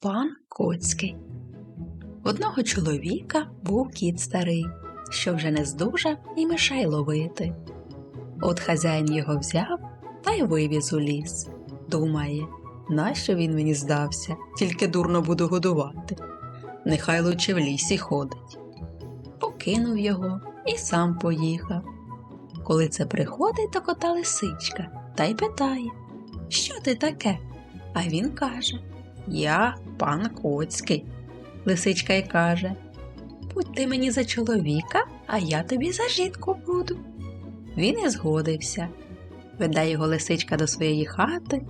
Пан Коцький. Одного чоловіка був кіт старий, що вже не здужав і мишей ловити. От хазяїн його взяв та й вивіз у ліс. Думає, нащо він мені здався, тільки дурно буду годувати. Нехай лучше в лісі ходить. Покинув його і сам поїхав. Коли це приходить до кота лисичка та й питає, що ти таке? А він каже Я пан Коцький. Лисичка й каже Будь ти мені за чоловіка, а я тобі за жінку буду. Він і згодився. Веде його лисичка до своєї хати,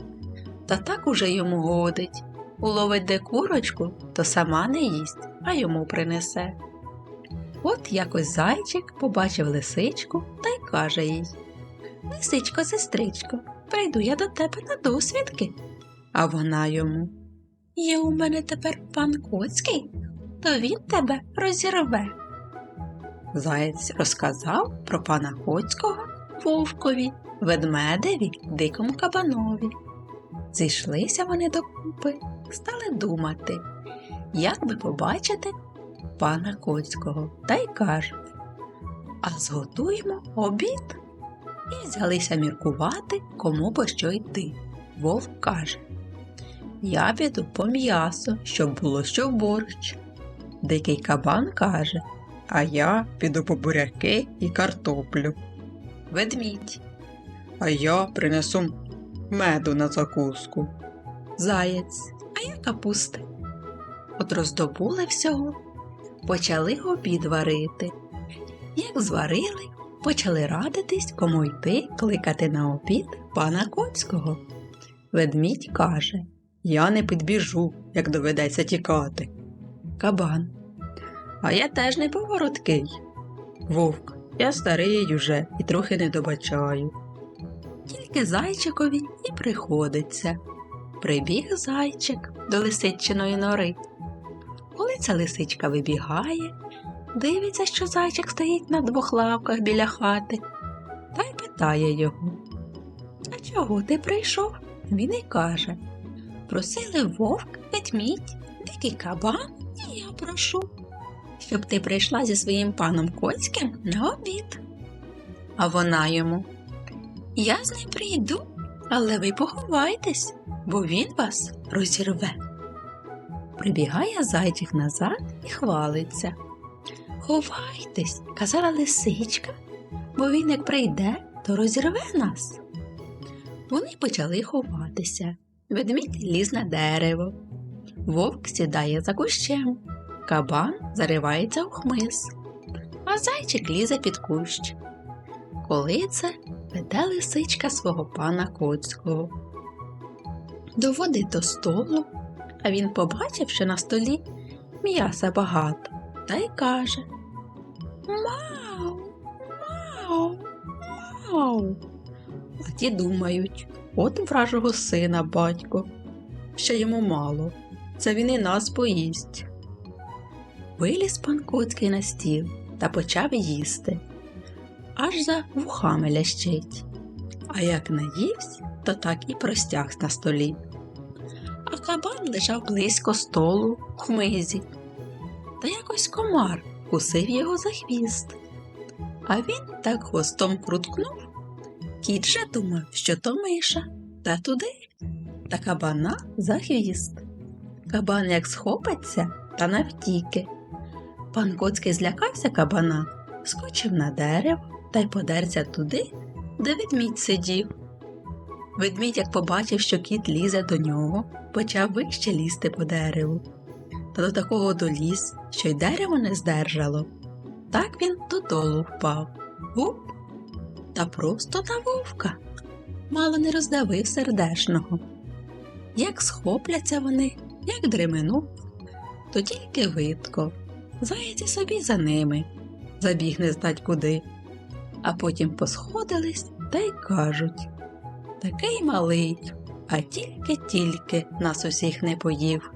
та так уже йому годить. Уловить де курочку, то сама не їсть, а йому принесе. От якось зайчик побачив лисичку та й каже їй Лисичко, сестричко, прийду я до тебе на досвідки. А вона йому Є у мене тепер пан Коцький, то він тебе розірве. Заєць розказав про пана Коцького вовкові, ведмедеві, дикому кабанові. Зійшлися вони докупи, стали думати, як би побачити пана Коцького, та й кажуть А зготуємо обід. І взялися міркувати, кому по що йти. Вовк каже Я піду по м'ясо, щоб було що борщ. Дикий кабан каже А я піду по буряки і картоплю. Ведмідь. А я принесу меду на закуску. Заєць, а я капусти. От роздобули всього, почали обід варити. Як зварили, почали радитись, кому йти кликати на обід пана Коцького. Ведмідь каже Я не підбіжу, як доведеться тікати. Кабан. А я теж не повороткий. Вовк, я старий уже і трохи не добачаю. Тільки зайчикові і приходиться. Прибіг зайчик до лисичиної нори. Коли ця лисичка вибігає, дивиться, що зайчик стоїть на двох лавках біля хати, та й питає його А чого ти прийшов? Він і каже Просили вовк, ведмідь, дикий кабан, і я прошу, щоб ти прийшла зі своїм паном Коцьким на обід. А вона йому Я з ним прийду, але ви поховайтесь, бо він вас розірве. Прибігає зайчик назад і хвалиться. Ховайтесь, казала лисичка, бо він як прийде, то розірве нас. Вони почали ховатися. Ведмідь ліз на дерево. Вовк сідає за кущем, кабан заривається у хмиз, а зайчик лізе під кущ. Коли це веде лисичка свого пана Коцького. Доводить до столу, а він побачив, що на столі м'яса багато, та й каже Мау, мау, мау. А ті думають, от вражого сина батько, ще йому мало, це він і нас поїсть. Виліз пан Коцький на стіл та почав їсти, аж за вухами лящить. А як наївсь, то так і простяг на столі. А кабан лежав близько столу в хмизі. Та якось комар кусив його за хвіст. А він так хвостом круткнув. Кіт же думав, що то миша, та туди, та кабана за хвіст. Кабан як схопиться та навтіки. Пан Коцький злякався кабана, скочив на дерево та й подерся туди, де ведмідь сидів. Ведмідь, як побачив, що кіт лізе до нього, почав вище лізти по дереву. Та до такого доліз, що й дерево не здержало. Так він додолу впав. Гуп! Та просто на вовка. Мало не роздавив сердешного. Як схопляться вони, як дремену, то тільки видко. Заяці собі за ними, забіг не знать куди. А потім посходились та й кажуть Такий малий, а тільки-тільки нас усіх не поїв.